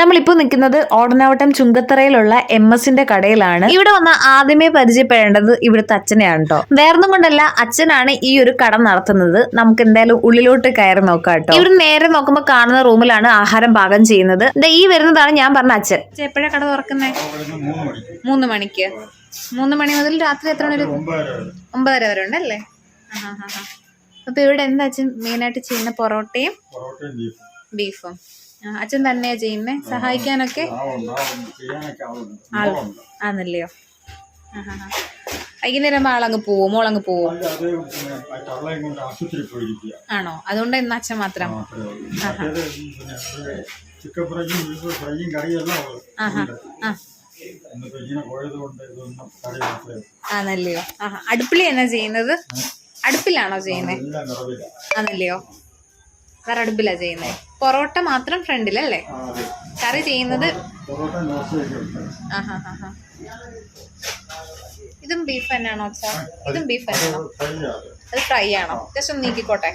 നമ്മളിപ്പോൾ നിൽക്കുന്നത് ഓടനാവട്ടം ചുങ്കത്തറയിലുള്ള എം എസിന്റെ കടയിലാണ്. ഇവിടെ വന്ന ആദ്യമേ പരിചയപ്പെടേണ്ടത് ഇവിടുത്തെ അച്ഛനെയാണ് കേട്ടോ വേറൊന്നും കൊണ്ടല്ല അച്ഛനാണ് ഈ ഒരു കട നടത്തുന്നത്. നമുക്ക് എന്തായാലും ഉള്ളിലോട്ട് കയറി നോക്കാം കേട്ടോ ഇവിടെ നേരെ നോക്കുമ്പോൾ കാണുന്ന റൂമിലാണ് ആഹാരം പാകം ചെയ്യുന്നത്. ദേ ഈ വരുന്നതാണ് ഞാൻ പറഞ്ഞ അച്ഛൻ. എപ്പോഴാണ് കട തുറക്കുന്നത് അവിടുന്ന് മൂന്ന് മണിക്ക്. മൂന്ന് മണി മുതൽ രാത്രി എത്ര മണി വരെ? ഒമ്പതര വരെ ഉണ്ടല്ലേ? അപ്പൊ ഇവിടെ എന്താ അച്ഛൻ മെയിനായിട്ട് ചെയ്യുന്ന പൊറോട്ടയും? പൊറോട്ടയും ബീഫും. അച്ഛൻ തന്നെയാ ചെയ്യുന്നേ? സഹായിക്കാനൊക്കെ? ആന്നല്ലയോ വൈകുന്നേരം ആളങ്ങ് പോവും മോളങ്ങ് പോവും. ആണോ? അതുകൊണ്ട് ഇന്ന് അച്ഛൻ മാത്രം. ആണല്ലയോ? അടുപ്പിൽ എന്നാ ചെയ്യുന്നത്? അടുപ്പിലാണോ ചെയ്യുന്നത് എല്ലാം നിറവില്ല ആന്നല്ലയോ വേറെ ചെയ്യുന്നത് പൊറോട്ട മാത്രം ഫ്രണ്ടിലല്ലേ കറി ചെയ്യുന്നത് ഇതും ബീഫ് തന്നെയാണോ ഇതും ബീഫ് തന്നെയാണോ? അത് ഫ്രൈ ആണോ? ജസ്റ്റ് ഒന്ന് നീക്കിക്കോട്ടെ.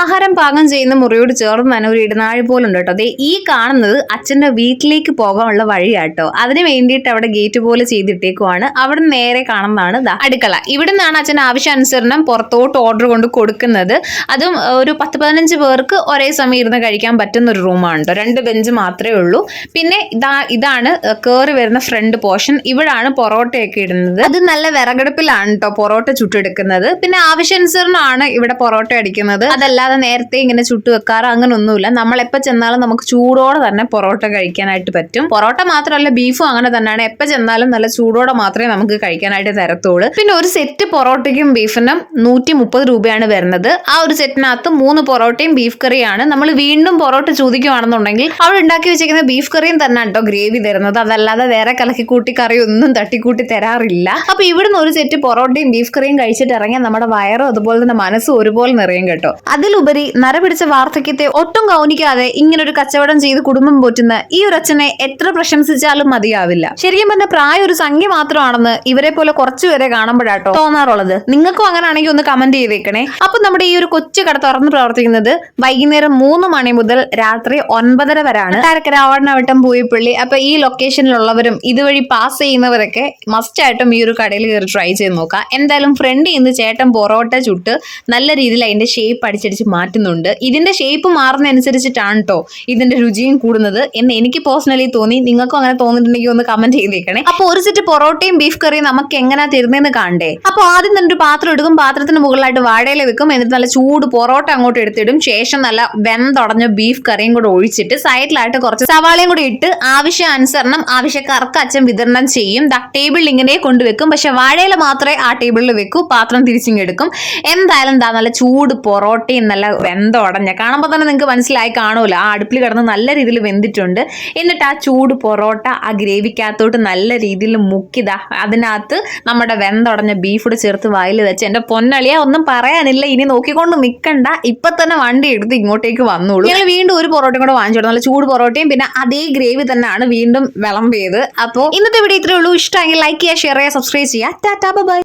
ആഹാരം പാകം ചെയ്യുന്ന മുറിയോട് ചേർന്ന് തന്നെ ഒരു ഇടനാഴി പോലുണ്ട് കേട്ടോ. അതെ ഈ കാണുന്നത് അച്ഛന്റെ വീട്ടിലേക്ക് പോകാനുള്ള വഴിയാട്ടോ. അതിന് വേണ്ടിയിട്ട് അവിടെ ഗേറ്റ് പോലെ ചെയ്തിട്ടേക്കുവാണ്. അവിടെ നേരെ കാണുന്നതാണ് അടുക്കള. ഇവിടെ നിന്നാണ് അച്ഛൻ ആവശ്യാനുസരണം പുറത്തോട്ട് ഓർഡർ കൊണ്ട് കൊടുക്കുന്നത്. അതും ഒരു പത്ത് പതിനഞ്ച് പേർക്ക് ഒരേ സമയം ഇരുന്ന് കഴിക്കാൻ പറ്റുന്ന ഒരു റൂമാണ് കേട്ടോ. രണ്ട് ബെഞ്ച് മാത്രമേ ഉള്ളൂ. പിന്നെ ഇതാ ഇതാണ് കയറി വരുന്ന ഫ്രണ്ട് പോർഷൻ ഇവിടാണ് പൊറോട്ടയൊക്കെ ഇടുന്നത്. അത് നല്ല വിറകടുപ്പിലാണ് കേട്ടോ പൊറോട്ട ചുട്ടെടുക്കുന്നത്. പിന്നെ ആവശ്യാനുസരണമാണ് ഇവിടെ പൊറോട്ട അടിക്കുന്നത്. അതല്ലാതെ നേരത്തെ ഇങ്ങനെ ചുട്ടു വെക്കാറ് അങ്ങനെ ഒന്നുമില്ല നമ്മൾ എപ്പോൾ ചെന്നാലും നമുക്ക് ചൂടോടെ തന്നെ പൊറോട്ട കഴിക്കാനായിട്ട് പറ്റും. പൊറോട്ട മാത്രമല്ല ബീഫും അങ്ങനെ തന്നെയാണ്. എപ്പോൾ ചെന്നാലും നല്ല ചൂടോടെ മാത്രമേ നമുക്ക് കഴിക്കാനായിട്ട് തരത്തുള്ളൂ. പിന്നെ ഒരു സെറ്റ് പൊറോട്ടയ്ക്കും ബീഫിനും നൂറ്റി മുപ്പത് രൂപയാണ് വരുന്നത്. ആ ഒരു സെറ്റിനകത്ത് മൂന്ന് പൊറോട്ടയും ബീഫ് കറിയാണ് നമ്മൾ വീണ്ടും പൊറോട്ട ചോദിക്കുകയാണെന്നുണ്ടെങ്കിൽ അവിടെ ഉണ്ടാക്കി വെച്ചിരിക്കുന്ന ബീഫ് കറിയും തന്നെ കേട്ടോ ഗ്രേവി തരുന്നത്. അതല്ലാതെ വേറെ കലക്കി കൂട്ടി കറി ഒന്നും തട്ടിക്കൂട്ടി തരാറില്ല. അപ്പൊ ഇവിടുന്ന് ഒരു സെറ്റ് പൊറോട്ടയും ബീഫ് കറിയും കഴിച്ചിട്ട് ഇറങ്ങിയാൽ നമ്മുടെ വയറും അതുപോലെ തന്നെ മനസ്സും ഒരുപോലെ നിറയും കേട്ടോ. അതിലുപരി നരപിടിച്ച വാർദ്ധക്യത്തെ ഒട്ടും കൗനിക്കാതെ ഇങ്ങനൊരു കച്ചവടം ചെയ്ത് കുടുംബം പോറ്റുന്ന ഈ ഒരു അച്ഛനെ എത്ര പ്രശംസിച്ചാലും മതിയാവില്ല. ശരിക്കും പറഞ്ഞ പ്രായം ഒരു സംഖ്യ മാത്രമാണെന്ന് ഇവരെ പോലെ കുറച്ചുപേരെ കാണുമ്പോഴാട്ടോ തോന്നാറുള്ളത്. നിങ്ങൾക്കും അങ്ങനെ ആണെങ്കിൽ ഒന്ന് കമന്റ് ചെയ്തേക്കണേ. അപ്പൊ നമ്മുടെ ഈ ഒരു കൊച്ചു കട തുറന്ന് പ്രവർത്തിക്കുന്നത് വൈകുന്നേരം മൂന്ന് മണി മുതൽ രാത്രി ഒൻപതര വരെയാണ്. കൊട്ടാരക്കര ആവടനവട്ടം പൂയപ്പള്ളി അപ്പൊ ഈ ലൊക്കേഷനിലുള്ളവരും ഇതുവഴി പാസ് ചെയ്യുന്നവരൊക്കെ മസ്റ്റ് ആയിട്ടും ഈ ഒരു കടയിൽ കയറി ട്രൈ ചെയ്ത് നോക്കാം. എന്തായാലും ഫ്രണ്ട് ഇന്ന് ചേട്ടൻ പൊറോട്ട ചുട്ട് നല്ല രീതിയിൽ അതിന്റെ ഷേപ്പ് അടിച്ചടിച്ച് മാറ്റുന്നുണ്ട്. ഇതിന്റെ ഷേപ്പ് മാറുന്നതനുസരിച്ചിട്ടാണ് കേട്ടോ ഇതിന്റെ രുചിയും കൂടുന്നത് എന്ന് എനിക്ക് പേഴ്സണലി തോന്നി. നിങ്ങൾക്കും അങ്ങനെ തോന്നിയിട്ടുണ്ടെങ്കിൽ ഒന്ന് കമന്റ് ചെയ്തേക്കണേ. അപ്പൊ ഒരു സെറ്റ് പൊറോട്ടയും ബീഫ് കറിയും നമുക്ക് എങ്ങനെ തരുന്നതെന്ന് കാണണ്ടേ? അപ്പൊ ആദ്യം തന്നെ ഒരു പാത്രം എടുക്കും. പാത്രത്തിന് മുകളിലായിട്ട് വാഴയില വെക്കും. എന്നിട്ട് നല്ല ചൂട് പൊറോട്ട അങ്ങോട്ട് എടുത്തിടും. ശേഷം നല്ല വെന്തടഞ്ഞ ബീഫ് കറിയും കൂടെ ഒഴിച്ചിട്ട് സൈഡിലായിട്ട് കുറച്ച് സവാളയും കൂടി ഇട്ട് ആവശ്യാനുസരണം ആവശ്യക്കാർക്ക് അച്ഛൻ വിതരണം ചെയ്യും. ദാ ടേബിളിൽ ഇങ്ങനെ കൊണ്ടുവെക്കും പക്ഷെ വാഴയില മാത്രമേ ആ ടേബിളിൽ വെക്കൂ. പാത്രം തിരിച്ചിങ്ങെടുക്കും എന്തായാലും എന്താ നല്ല ചൂട് പൊറോട്ടയും നല്ല വെന്തുടഞ്ഞ കാണുമ്പോൾ തന്നെ നിങ്ങൾക്ക് മനസ്സിലായി കാണുമല്ലോ ആ അടുപ്പിൽ കിടന്ന് നല്ല രീതിയിൽ വെന്തിട്ടുണ്ട്. എന്നിട്ട് ആ ചൂട് പൊറോട്ട ആ ഗ്രേവിക്കകത്തോട്ട് നല്ല രീതിയിൽ മുക്കിതാ. അതിനകത്ത് നമ്മുടെ വെന്തുടഞ്ഞ ബീഫ് കൂടെ ചേർത്ത് വായിൽ വെച്ച്. എന്റെ പൊന്നളിയ ഒന്നും പറയാനില്ല. ഇനി നോക്കിക്കൊണ്ട് നിൽക്കണ്ട ഇപ്പൊ തന്നെ വണ്ടി എടുത്ത് ഇങ്ങോട്ടേക്ക് വന്നോളൂ. ഞങ്ങൾ വീണ്ടും ഒരു പൊറോട്ടയും കൂടെ വാങ്ങിച്ചു നല്ല ചൂട് പൊറോട്ടയും പിന്നെ അതേ ഗ്രേവി തന്നെയാണ് വീണ്ടും വിളമ്പിയത്. അപ്പോൾ ഇന്നത്തെ വീഡിയോ ഇത്രയേ ഉള്ളൂ. ഇഷ്ടമെങ്കിൽ ലൈക്ക് ചെയ്യുക ഷെയർ ചെയ്യുക സബ്സ്ക്രൈബ് ചെയ്യുക. Tata bye